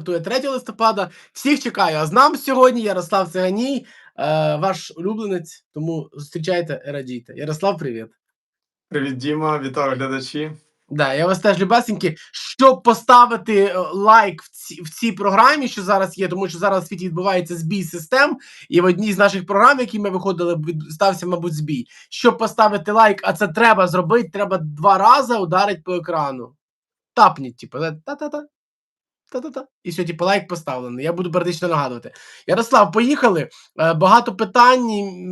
стартує 3 листопада. Всіх чекаю. А з нами сьогодні Ярослав Циганій, е, ваш улюбленець. Тому зустрічайте, радійте. Ярослав, привіт. Привіт, Діма, вітаю глядачі. Да, я вас теж любесенькі. Щоб поставити е, лайк в цій, в цій програмі, що зараз є, тому що зараз в світі відбувається збій систем, і в одній з наших програм, які ми виходили, стався, мабуть, збій. Щоб поставити лайк, а це треба зробити, треба два рази ударити по екрану. Тапніть, типу, та-та-та. Та-та-та. І все, типу, лайк поставлений. Я буду періодично нагадувати. Ярослав, поїхали. Е, Багато питань,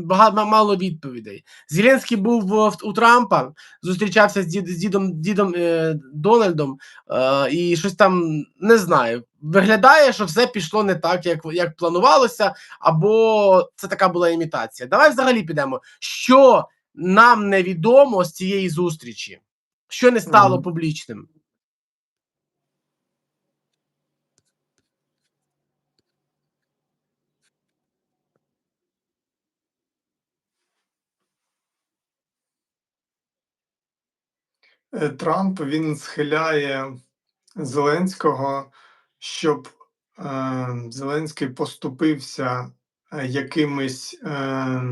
багато мало відповідей. Зеленський був в- у Трампа, зустрічався з, дід, з дідом, дідом е, Дональдом, е, і щось там не знаю. Виглядає, що все пішло не так, як, як планувалося, або це така була імітація. Давай взагалі підемо. Що нам невідомо з цієї зустрічі? Що не стало Мгм. публічним? Трамп він схиляє Зеленського, щоб е, Зеленський поступився е, якимись е,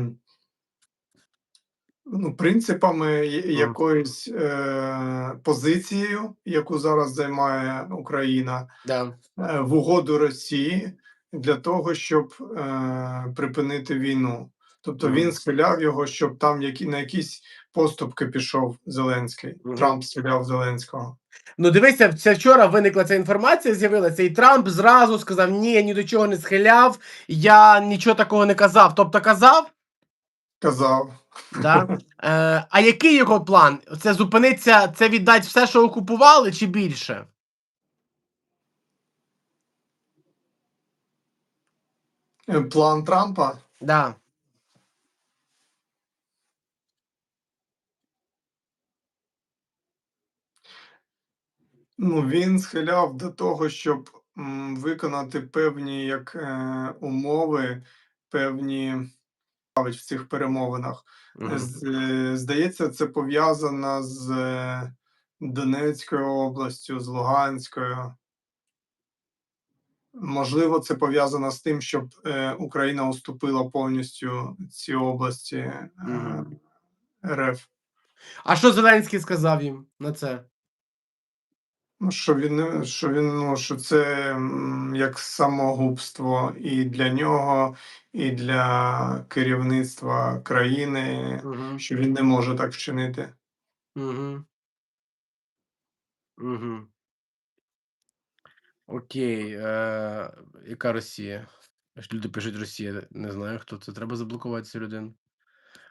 ну, принципами якоюсь е, позицією, яку зараз займає Україна, Да. е, в угоду Росії для того, щоб е, припинити війну. Тобто він схиляв його, щоб там які, на якісь поступки пішов Зеленський. Трамп схиляв Зеленського. Ну, дивися, це вчора виникла ця інформація, з'явилася, і Трамп зразу сказав: ні, я ні до чого не схиляв, я нічого такого не казав. Тобто казав, Казав. да? е, а який його план? Це зупиниться, це віддать все, що окупували, чи більше? Е, План Трампа. Да. Ну, він схиляв до того, щоб м, виконати певні як е, умови, певні в цих перемовинах. Мгм. З- е, Здається, це пов'язано з е, Донецькою областю, з Луганською. Можливо, це пов'язано з тим, щоб е, Україна уступила повністю ці області е, Мгм. РФ. А що Зеленський сказав їм на це? Ну, що він, що він, ну, що це як самогубство і для нього, і для керівництва країни, Угу. що він не може так вчинити. Угу. Угу. Окей. Е, яка Росія? Люди пишуть Росія. Не знаю, хто це. Треба заблокувати цю людину.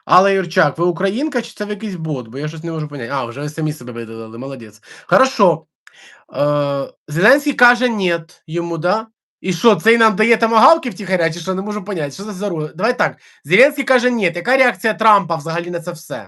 Алла Юрчак, ви українка чи це якийсь бот? Бо я щось не можу поняти. А, вже ви самі себе видалили, молодець. Хорошо. Е, Зеленський каже ні йому, да? І що, цей нам дає тамагавки втіхаря, чи що не можу поняти? Що це за рух? Давай так. Зеленський каже ні. Яка реакція Трампа взагалі на це все?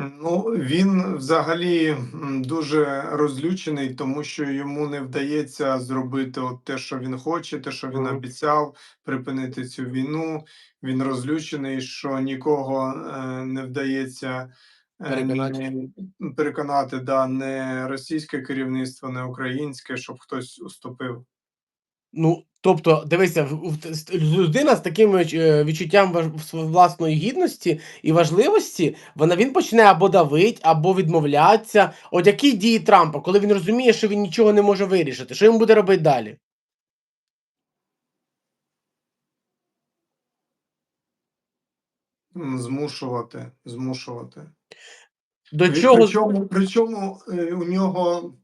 Ну, він взагалі дуже розлючений, тому що йому не вдається зробити от те, що він хоче, те, що він обіцяв, припинити цю війну. Він розлючений, що нікого е, не вдається е, Переконати. переконати да, не російське керівництво, не українське, щоб хтось уступив. Ну, тобто, дивися, людина з таким е, відчуттям власної гідності і важливості, вона він почне або давить, або відмовлятися. От які дії Трампа, коли він розуміє, що він нічого не може вирішити, що йому буде робити далі? Змушувати, змушувати. До чого Причому, причому е, у нього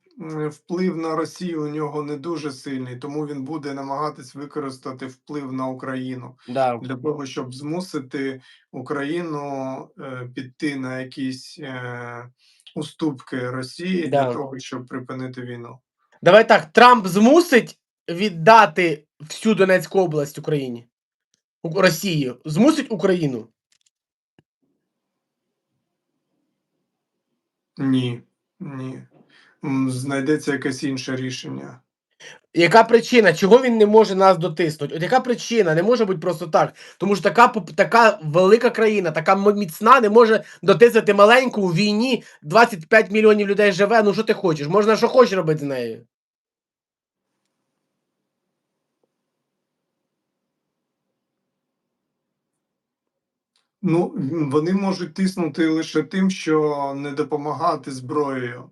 вплив на Росію у нього не дуже сильний, тому він буде намагатись використати вплив на Україну да. для того, щоб змусити Україну е, піти на якісь е, уступки Росії Да. для того, щоб припинити війну. Давай так, Трамп змусить віддати всю Донецьку область Україні. Росії. Змусить Україну. Ні, ні. Знайдеться якесь інше рішення. Яка причина? Чого він не може нас дотиснути? От яка причина? Не може бути просто так. Тому що така така велика країна, така міцна, не може дотиснути маленьку у війні. 25 мільйонів людей живе. Ну що ти хочеш? Можна що хочеш робити з нею. Ну, вони можуть тиснути лише тим, що не допомагати зброєю.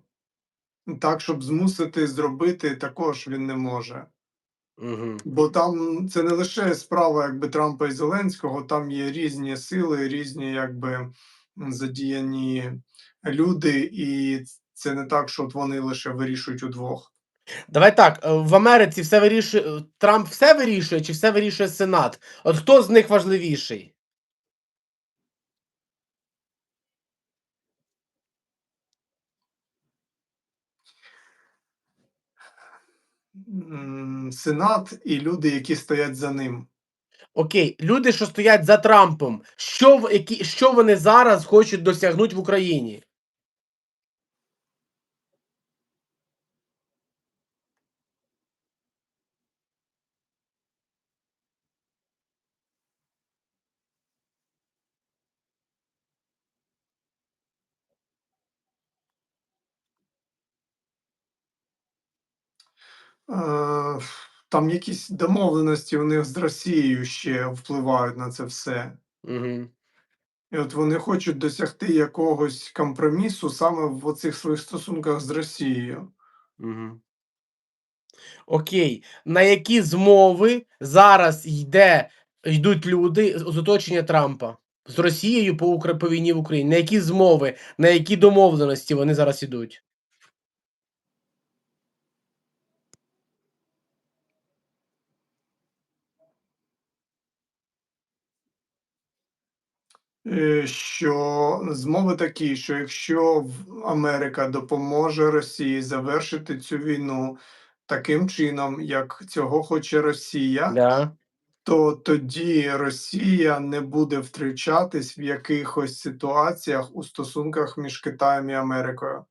Так, щоб змусити зробити, також він не може. Угу. Бо там це не лише справа якби Трампа і Зеленського, там є різні сили, різні якби задіяні люди, і це не так, що от вони лише вирішують удвох. Давай так, е, в Америці все вирішує. Трамп все вирішує, чи все вирішує Сенат? От хто з них важливіший? Сенат і люди, які стоять за ним. Окей, люди, що стоять за Трампом, що, які, що вони зараз хочуть досягнути в Україні? Там якісь домовленості у них з Росією ще впливають на це все. Угу. І от вони хочуть досягти якогось компромісу саме в оцих своїх стосунках з Росією. Угу. Окей, на які змови зараз йде, йдуть люди з оточення Трампа з Росією по, по війні в Україні? На які змови, на які домовленості вони зараз ідуть? Що змови такі, що якщо Америка допоможе Росії завершити цю війну таким чином, як цього хоче Росія, Да. то тоді Росія не буде втручатись в якихось ситуаціях у стосунках між Китаєм і Америкою.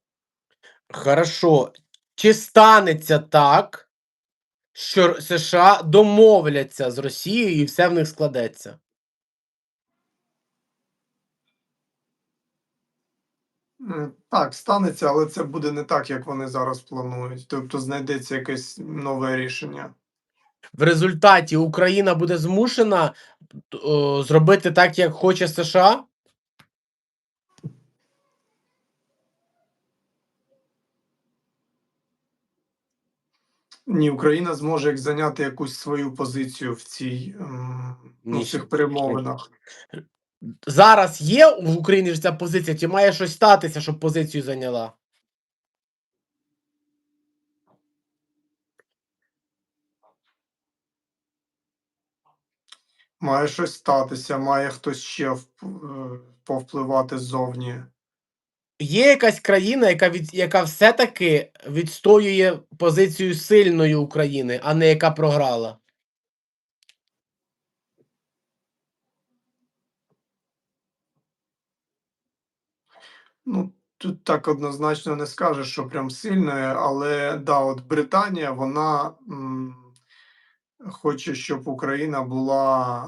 Хорошо. Чи станеться так, що США домовляться з Росією і все в них складеться? Так, станеться, але це буде не так, як вони зараз планують. Тобто знайдеться якесь нове рішення. В результаті Україна буде змушена о, зробити так, як хоче США? Ні, Україна зможе як зайняти якусь свою позицію в цій ну, в цих перемовинах. Зараз є в Україні ж ця позиція, чи має щось статися, щоб позицію зайняла? Має щось статися, має хтось ще е, повпливати ззовні. Є якась країна, яка від яка все-таки відстоює позицію сильної України, а не яка програла. Ну, тут так однозначно не скажеш, що прям сильною, але да, от Британія, вона м, хоче, щоб Україна була,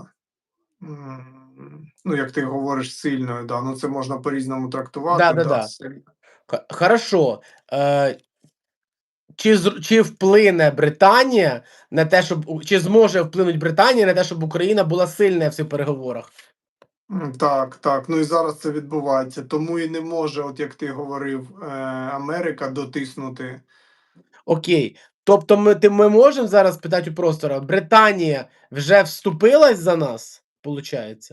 м, ну, як ти говориш, сильною. Да. Ну, це можна по-різному трактувати. Да-да-да. сильно. Х- Хорошо. Е, чи, зр- чи вплине Британія на те, щоб у- чи зможе вплинути Британія на те, щоб Україна була сильна в цих переговорах? Так, так. Ну і зараз це відбувається. Тому і не може, от як ти говорив, е, Америка дотиснути. Окей. Тобто ми, ти, ми можемо зараз питати у простора, Британія вже вступилась за нас, виходить?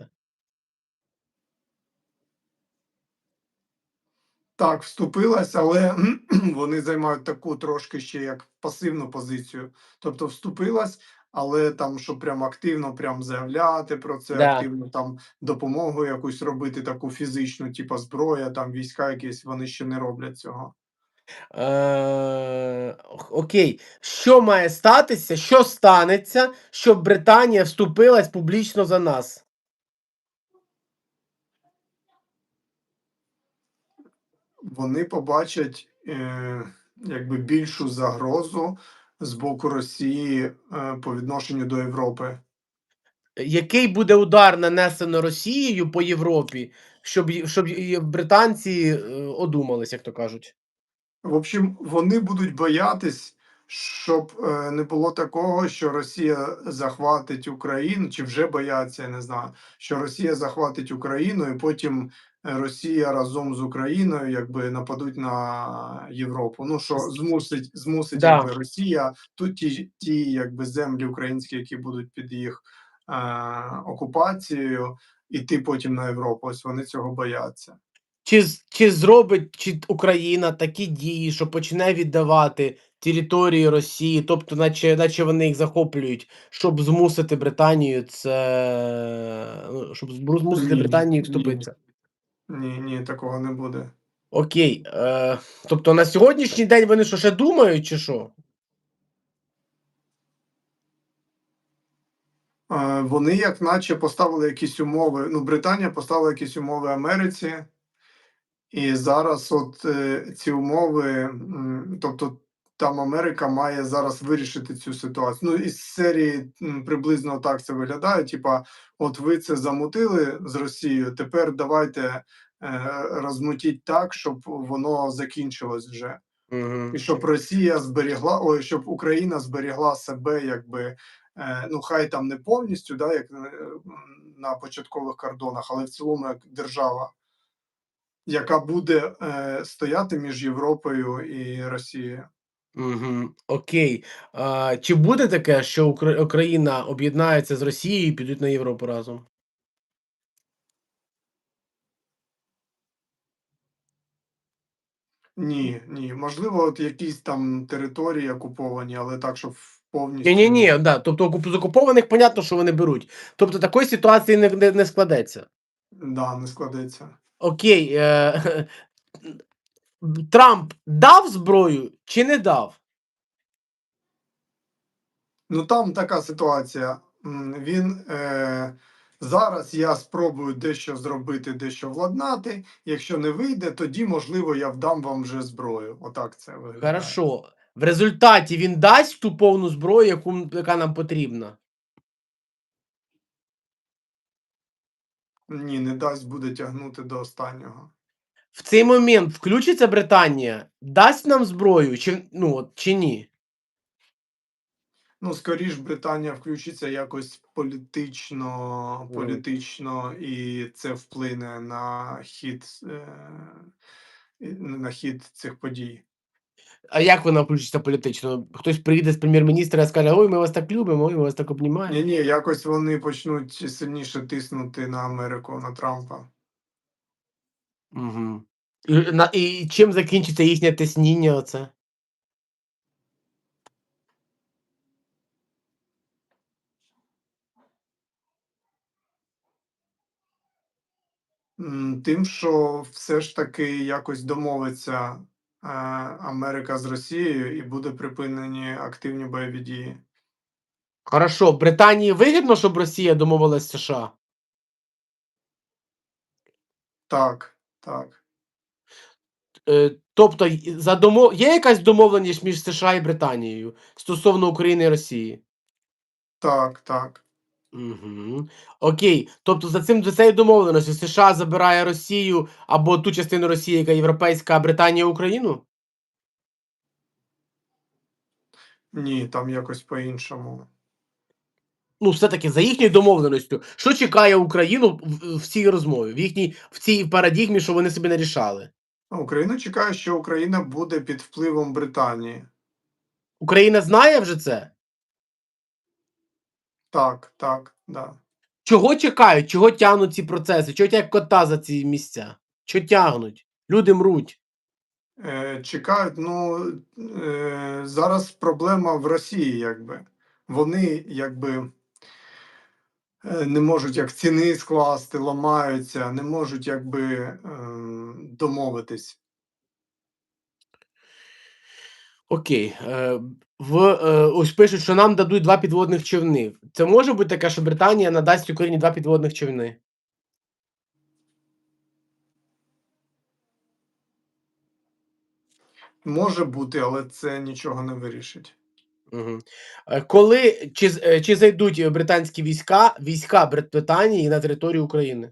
Так, вступилась, але вони займають таку трошки ще як пасивну позицію. Тобто вступилась, але там, щоб прям активно прям заявляти про це, Да. активно там допомогу якусь робити, таку фізичну, типу зброя, там війська якісь, вони ще не роблять цього. Е, окей. Що має статися? Що станеться, щоб Британія вступилась публічно за нас? Вони побачать е, якби більшу загрозу з боку Росії е, по відношенню до Європи. Який буде удар нанесено Росією по Європі, щоб, щоб британці е, одумались, як то кажуть? В общем, вони будуть боятись, щоб е, не було такого, що Росія захватить Україну, чи вже бояться, я не знаю, що Росія захватить Україну, і потім е, Росія разом з Україною якби нападуть на Європу. Ну що змусить, змусить Да. якби Росія тут ті, ті якби землі українські, які будуть під їх е, окупацією, іти потім на Європу. Ось вони цього бояться. Чи, чи зробить чи Україна такі дії, що почне віддавати території Росії, тобто, наче, наче вони їх захоплюють, щоб змусити Британію це. ну, щоб змусити Ні, Британію вступитися? Ні, ні, такого не буде. Окей. Е, тобто на сьогоднішній день вони що ще думають, чи що? Е, Вони, як наче, поставили якісь умови. Ну, Британія поставила якісь умови Америці, і зараз, от е, ці умови, м, тобто там Америка має зараз вирішити цю ситуацію. Ну, із серії приблизно так це виглядає. Типа, от ви це замутили з Росією, тепер давайте е, розмутіть так, щоб воно закінчилось вже. Угу. І щоб Росія зберігла, ой, щоб Україна зберігла себе, якби е, ну хай там не повністю, да, як е, на початкових кордонах, але в цілому як держава, яка буде е, стояти між Європою і Росією. Угу. Окей. А, чи буде таке, що Укра- Україна об'єднається з Росією і підуть на Європу разом? Ні, ні, можливо, от якісь там території окуповані, але так, щоб повністю Ні, ні, ні, да. Тобто окуп- з окупованих, понятно, що вони беруть. Тобто такої ситуації не, не, не складеться. да, не складеться. Окей. Е, Трамп дав зброю чи не дав? Ну там така ситуація. Він е, зараз я спробую дещо зробити, дещо владнати. Якщо не вийде, тоді можливо я вдам вам вже зброю. Отак це виглядає. Хорошо. В результаті він дасть ту повну зброю, яку, яка нам потрібна. Ні, не дасть буде тягнути до останнього. В цей момент включиться Британія, дасть нам зброю, чи, ну, от, чи ні? Ну, скоріш Британія включиться якось політично, політично, і це вплине на хід, е, на хід цих подій. А як вона включиться політично? Хтось прийде з прем'єр-міністра і скаже: Ой, ми вас так любимо, ой, ми вас так обнімаємо. Ні, ні, якось вони почнуть сильніше тиснути на Америку, на Трампа. Угу. І, на, і чим закінчиться їхнє тисніння оце? М, Тим, що все ж таки якось домовиться е, Америка з Росією і буде припинені активні бойові дії. Хорошо, Британії вигідно, щоб Росія домовилась з США? Так, так. Е, тобто, за домов... є якась домовленість між США і Британією стосовно України і Росії? Так, так. Угу. Окей. Тобто за цим за цією домовленістю США забирає Росію або ту частину Росії, яка європейська, а Британія Україну? Ні, там якось по-іншому. Ну, все-таки за їхньою домовленістю, що чекає Україну в, в цій розмові, в їхній в цій парадігмі, що вони собі не рішали? Україна чекає, що Україна буде під впливом Британії. Україна знає вже це? Так, так, да. Чого чекають? Чого тягнуть ці процеси? Чого тягнуть кота за ці місця? Що тягнуть? Люди мруть. Е, чекають, ну е, зараз проблема в Росії, якби. Вони якби не можуть як ціни скласти, ламаються, не можуть якби е, домовитись. Окей. Е, в, е, ось пишуть, що нам дадуть два підводних човни. Це може бути таке, що Британія надасть Україні два підводних човни? Може бути, але це нічого не вирішить. Е, коли чи е, чи зайдуть, е, британські війська війська Британії на територію України?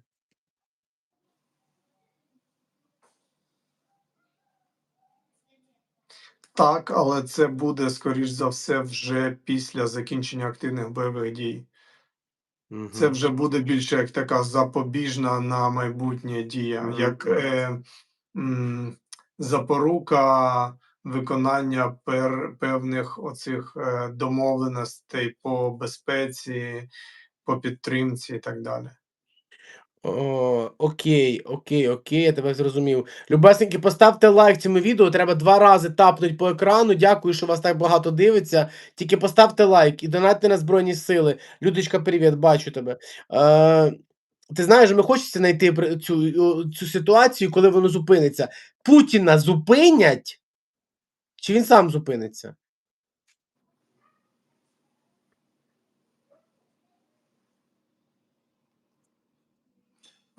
Так, але це буде, скоріш за все, вже після закінчення активних бойових дій. Це вже буде більше як така запобіжна на майбутнє дія, Мгм. як, е, м, запорука виконання пер певних оцих, е, домовленостей по безпеці, по підтримці і так далі. О, окей, окей, окей, я тебе зрозумів. Любесенькі, поставте лайк цьому відео. Треба 2 рази тапнуть по екрану. Дякую, що вас так багато дивиться. Тільки поставте лайк і донатьте на Збройні Сили. Людочка, привіт, бачу тебе. Е, ти знаєш, ми хочеться знайти цю, цю ситуацію, коли воно зупиниться. Путіна зупинять, чи він сам зупиниться?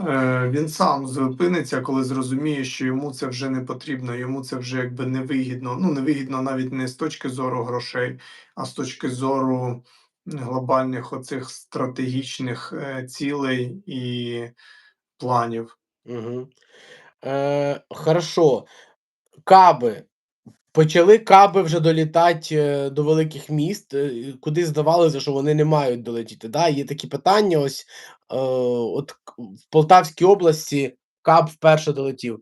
Е, він сам зупиниться, коли зрозуміє, що йому це вже не потрібно, йому це вже якби невигідно. Ну, невигідно навіть не з точки зору грошей, а з точки зору глобальних оцих стратегічних е, цілей і планів. Угу. Е, хорошо. Каби. Почали каби вже долітати е, до великих міст, е, куди здавалося, що вони не мають долетіти. Да? Є такі питання. Ось е, от в Полтавській області каб вперше долетів.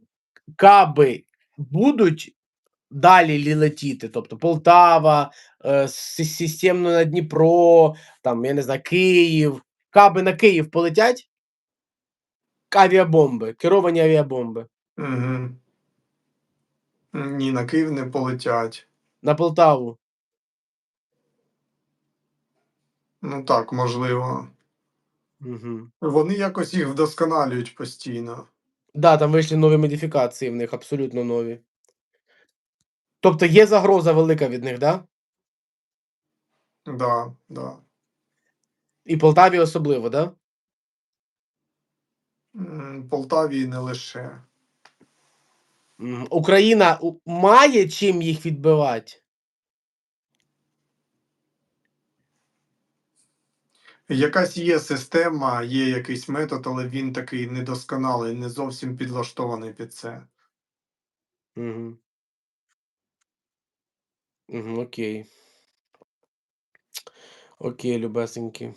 Каби будуть далі лі- летіти, тобто Полтава, е, системно на Дніпро, там, я не знаю, Київ. Каби на Київ полетять? Авіабомби, керовані авіабомби. Угу. Ні, на Київ не полетять. На Полтаву. Ну так, можливо. Угу. Вони якось їх вдосконалюють постійно. Да, там вийшли нові модифікації в них, абсолютно нові. Тобто є загроза велика від них, да? Да, да. І Полтаві особливо, да? М, Полтаві і не лише. Україна має чим їх відбивати? Якась є система, є якийсь метод, але він такий недосконалий, не зовсім підлаштований під це. Угу. Угу, окей. Окей, любесенькі.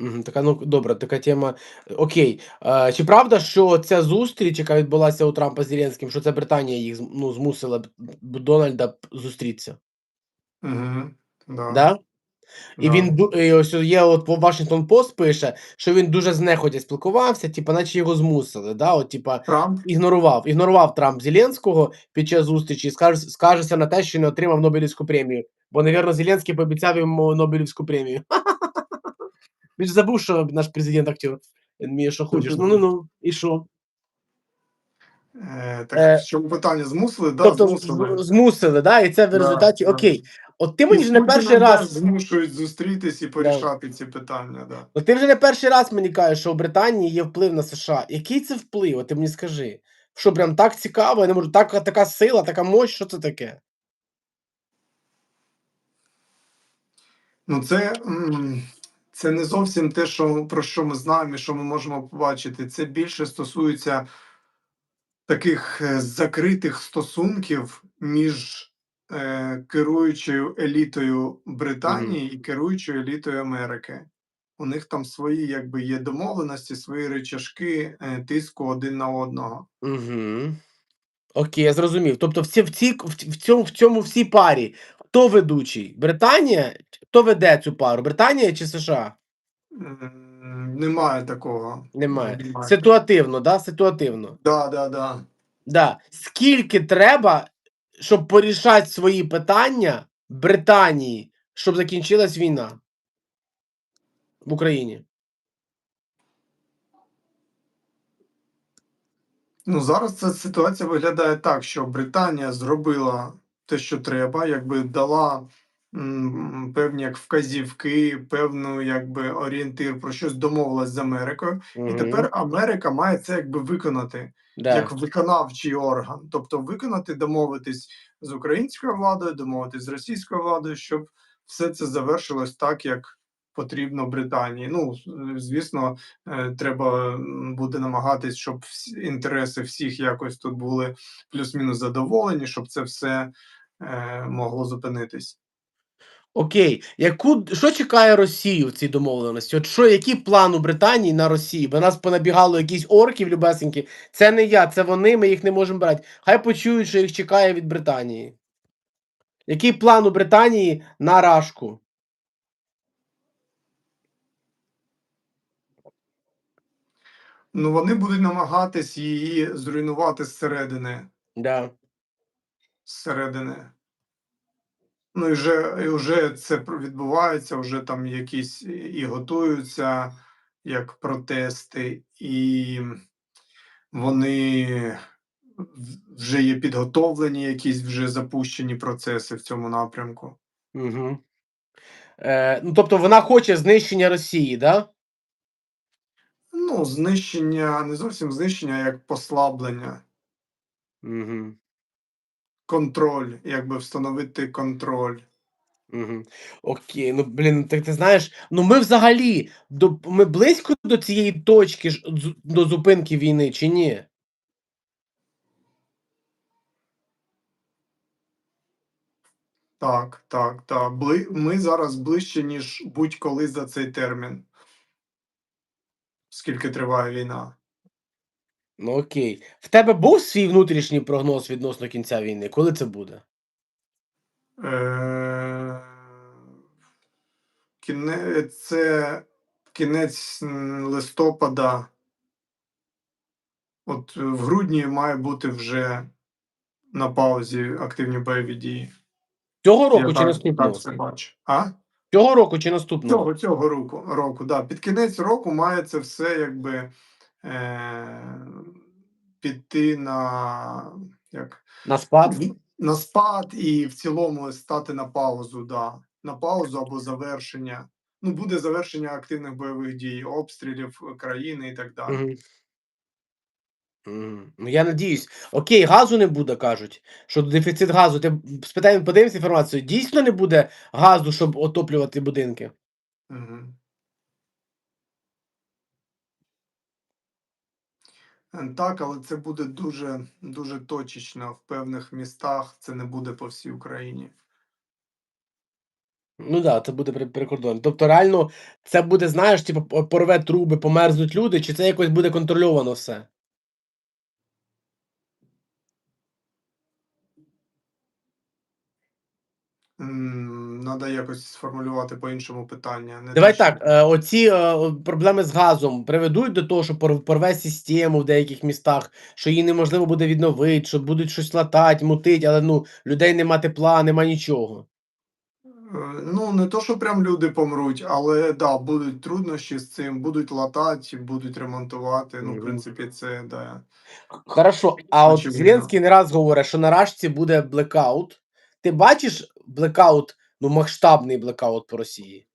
Угу, така, ну, добре, така тема. Е, Окей. А, чи правда, що ця зустріч, яка відбулася у Трампа з Зеленським, що це Британія їх ну, змусила Дональда зустрітися? Угу, да, Да? І він і ось є от по Washington Post пише, що він дуже знехотя спілкувався, типа, наче його змусили. Да? От, типа, Трамп? ігнорував, ігнорував Трамп Зеленського під час зустрічі, і скаже, скажеться на те, що не отримав Нобелівську премію. Бо, навірно, Зеленський пообіцяв йому Нобелівську премію. Він ж забув, що наш президент актер. Він вміє, що хочеш. Ну ну ну, і що? Е, так Е, в чому питання? Змусили? Да, тобто змусили. змусили, да? і це в Да, результаті да. окей. От ти мені ж не перший раз. змушують зустрітись і порішати ці питання. Да. Ну, ти вже не перший раз мені кажеш, що у Британії є вплив на США. Який це вплив? От Ти мені скажи. Що прям так цікаво, я не можу, так, така сила, така мощь, що це таке? Ну, це, м, це не зовсім те, що, про що ми знаємо і що ми можемо побачити. Це більше стосується таких е, закритих стосунків між е, керуючою елітою Британії і керуючою елітою Америки. У них там свої якби є домовленості, свої речашки е, тиску один на одного. Угу. Окей, я зрозумів. Тобто, в, ці, в, ці- в, цьому, в цьому всій парі хто ведучий? Британія? Хто веде цю пару? Британія чи США? Немає такого. Немає. Немає. Ситуативно, да? Ситуативно. Да, да, да. Да. Скільки треба, щоб порішати свої питання Британії, щоб закінчилась війна в Україні? Ну, зараз ця ситуація виглядає так, що Британія зробила те, що треба, якби дала певні як вказівки, певну якби орієнтир про щось домовилась з Америкою, і тепер Америка має це якби виконати Да. як виконавчий орган, тобто виконати, домовитись з українською владою, домовитись з російською владою, щоб все це завершилось так, як потрібно Британії. Ну, звісно, е, треба буде намагатись, щоб інтереси всіх якось тут були плюс-мінус задоволені, щоб це все е, могло зупинитись. Окей, яку що чекає Росію в цій домовленості? От що, який план у Британії на Росії? Бо нас понабігало якісь орків любесенькі. Це не я, це вони, ми їх не можемо брати. Хай почують, що їх чекає від Британії. Який план у Британії на Рашку? Ну, вони будуть намагатись її зруйнувати зсередини. Да. зсередини. Ну і вже, і вже це відбувається, вже там якісь і готуються як протести, і вони вже є підготовлені, якісь вже запущені процеси в цьому напрямку. Угу. Е, ну, тобто вона хоче знищення Росії, да? Ну, знищення, не зовсім знищення, а як послаблення, Угу. Контроль, якби встановити контроль. Угу. Окей, ну блін, так ти знаєш, ну ми взагалі до ми близько до цієї точки ж до зупинки війни чи ні? Так, так, так. Бли... Ми зараз ближче, ніж будь-коли за цей термін. Скільки триває війна? Ну окей. В тебе був свій внутрішній прогноз відносно кінця війни? Коли це буде? Е... Кіне... Це кінець листопада. От е, в грудні має бути вже на паузі активні бойові дії. Цього року Я чи так, наступного? так це бачу. А? Цього року чи наступного? Цього, цього року, року, да. Під кінець року має це все якби піти на, як, На спад? на спад і в цілому стати на паузу, да. На паузу або завершення. Ну, буде завершення активних бойових дій, обстрілів країни і так далі. Угу. Ну я надіюсь. Окей, газу не буде, кажуть. Що дефіцит газу. Ти спитай, подивимось інформацію. Дійсно не буде газу, щоб отоплювати будинки? Угу. Е, Так, але це буде дуже, дуже точечно в певних містах. Це не буде по всій Україні. Ну да, це буде прикордонно. Тобто, реально, це буде, знаєш, типу, порве труби, померзнуть люди, чи це якось буде контрольовано все? Надо якось сформулювати по-іншому питання. Не Давай те, так, е, оці е, проблеми з газом приведуть до того, що порве систему в деяких містах, що її неможливо буде відновити, що будуть щось латати, мутить, але ну людей нема тепла, нема нічого. Е, Ну, не то, що прям люди помруть, але да, будуть труднощі з цим, будуть латати, будуть ремонтувати. Ну, в принципі, це да. Хорошо, а от Зеленський не раз говорить, що на Рашці буде блекаут. Ти бачиш блекаут, ну масштабний блекаут по Росії?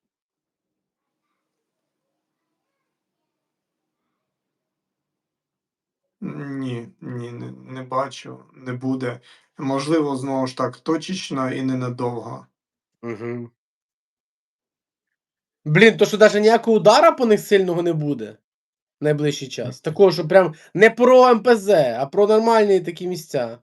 Ні, ні, не, не бачу, не буде. Можливо, знову ж так, точечно і ненадовго. Угу. Блін, то що навіть ніякого удара по них сильного не буде в найближчий час. Такого, що прям не про МПЗ, а про нормальні такі місця.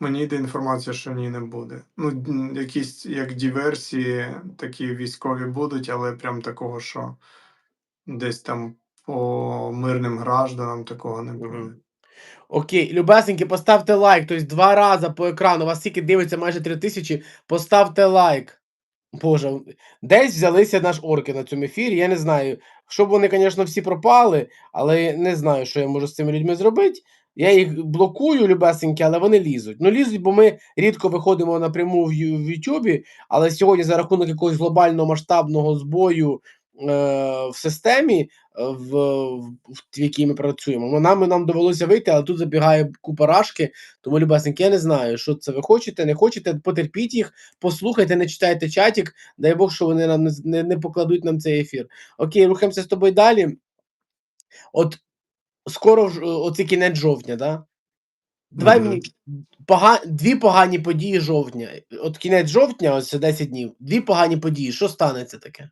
Мені йде інформація, що ні, не буде. Ну, якісь як диверсії, такі військові будуть, але прям такого, що десь там по мирним гражданам такого не буде. Окей, любесеньки, поставте лайк. Тобто два рази по екрану. Вас тільки дивиться майже три тисячі. Поставте лайк. Боже, десь взялися наш орки на цьому ефірі. Я не знаю. Щоб вони, звісно, всі пропали, але не знаю, що я можу з цими людьми зробити. Я їх блокую, любесенькі, але вони лізуть. Ну, лізуть, бо ми рідко виходимо напряму в Ютубі, але сьогодні за рахунок якогось глобального масштабного збою в системі, е, в, в, в якій ми працюємо. Ну, Нам, нам довелося вийти, але тут забігає купа рашки, тому, любесеньки, я не знаю, що це ви хочете, не хочете, потерпіть їх, послухайте, не читайте чатик, дай Бог, що вони нам не, не покладуть нам цей ефір. Окей, рухаємося з тобою далі. От скоро ж, оце кінець жовтня, да? Давай Мгм. мені пога... дві погані події жовтня. От кінець жовтня, ось 10 днів. Дві погані події. Що станеться таке?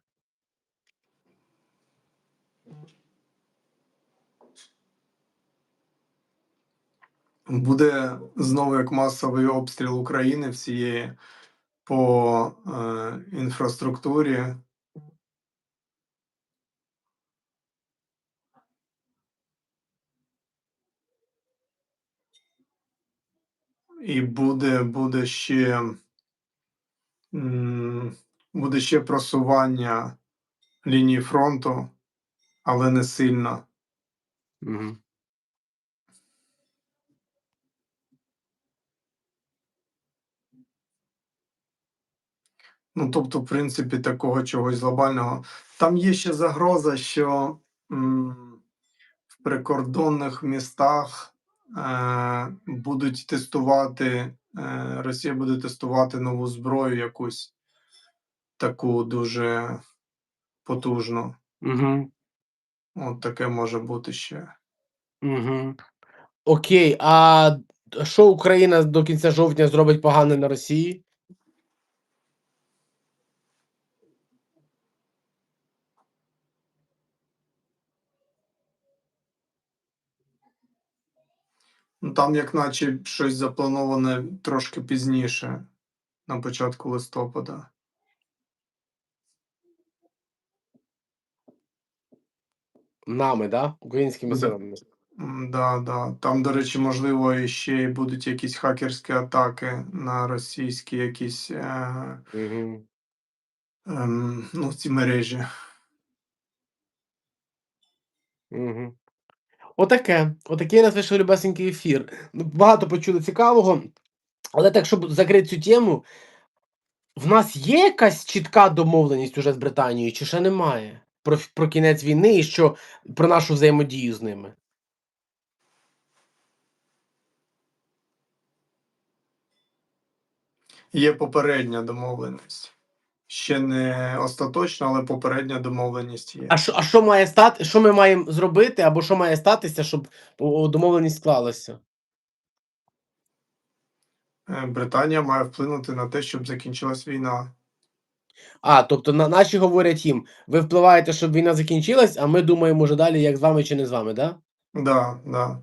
Буде знову як масовий обстріл України всієї по е, інфраструктурі. І буде, буде ще буде ще просування лінії фронту, але не сильно. Угу. Ну, тобто, в принципі, такого чогось глобального. Там є ще загроза, що м, в прикордонних містах будуть тестувати, е, Росія буде тестувати нову зброю, якусь таку дуже потужну. Угу. От таке може бути ще. Угу. Окей, а що Україна до кінця жовтня зробить погане на Росії? Ну, там, як наче, щось заплановане трошки пізніше, на початку листопада. Нами, да? Українськими Да. силами. Да, да. Там, до речі, можливо, і ще й будуть якісь хакерські атаки на російські якісь е, Угу. ем, ну, ці мережі. Угу. Отаке. Отакий нас вийшов любесенький ефір. Багато почули цікавого. Але так, щоб закрити цю тему, в нас є якась чітка домовленість уже з Британією, чи ще немає? Про, про кінець війни і що про нашу взаємодію з ними. Є попередня домовленість. Ще не остаточна, але попередня домовленість є. А що, а що має стати? Що ми маємо зробити, або що має статися, щоб о, домовленість склалася? Е, Британія має вплинути на те, щоб закінчилась війна. А, тобто на, наші говорять їм, ви впливаєте, щоб війна закінчилась, а ми думаємо вже далі, як з вами чи не з вами, да? Да, да.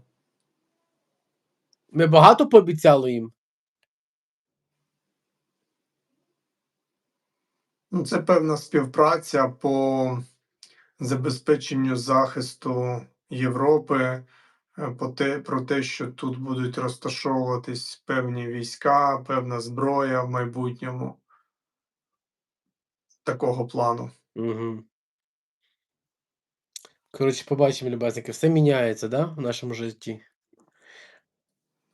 Ми багато пообіцяли їм. Ну, це певна співпраця по забезпеченню захисту Європи, е, по те, про те, що тут будуть розташовуватись певні війська, певна зброя в майбутньому. Такого плану. Угу. Коротше, побачимо, любезники, все міняється, да, в нашому житті.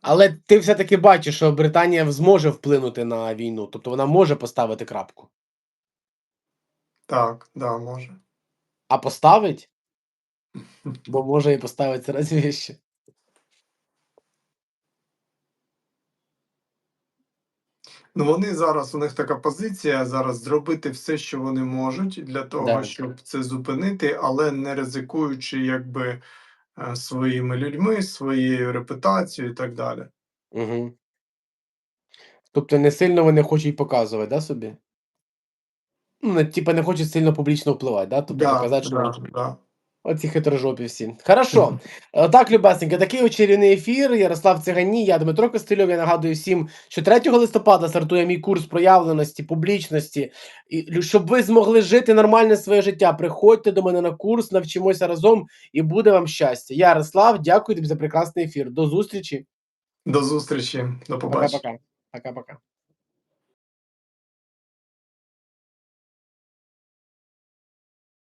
Але ти все-таки бачиш, що Британія зможе вплинути на війну, тобто вона може поставити крапку. Так, да, може. А поставить? Бо може і поставить це разве ще. Ну, вони зараз, у них така позиція зараз зробити все, що вони можуть для того, Да. щоб це зупинити, але не ризикуючи якби е, своїми людьми, своєю репутацією і так далі. Угу. Тобто не сильно вони хочуть показувати, да, собі? Ну, не- типа не хочуть сильно публічно впливати, да? Тобто Да, показати, що да, вони- да. Оці хитрожопі всі. Хорошо. Е, Так, любесеньки, такий от чарівний ефір. Ярослав Цигані, я Дмитро Костильов. Я нагадую всім, що 3 листопада стартує мій курс проявленості, публічності. І щоб ви змогли жити нормальне своє життя. Приходьте до мене на курс, навчимося разом, і буде вам щастя. Я Ярослав, дякую тобі за прекрасний ефір. До зустрічі. До зустрічі, до побачення. Пока-пока. Пока-пока.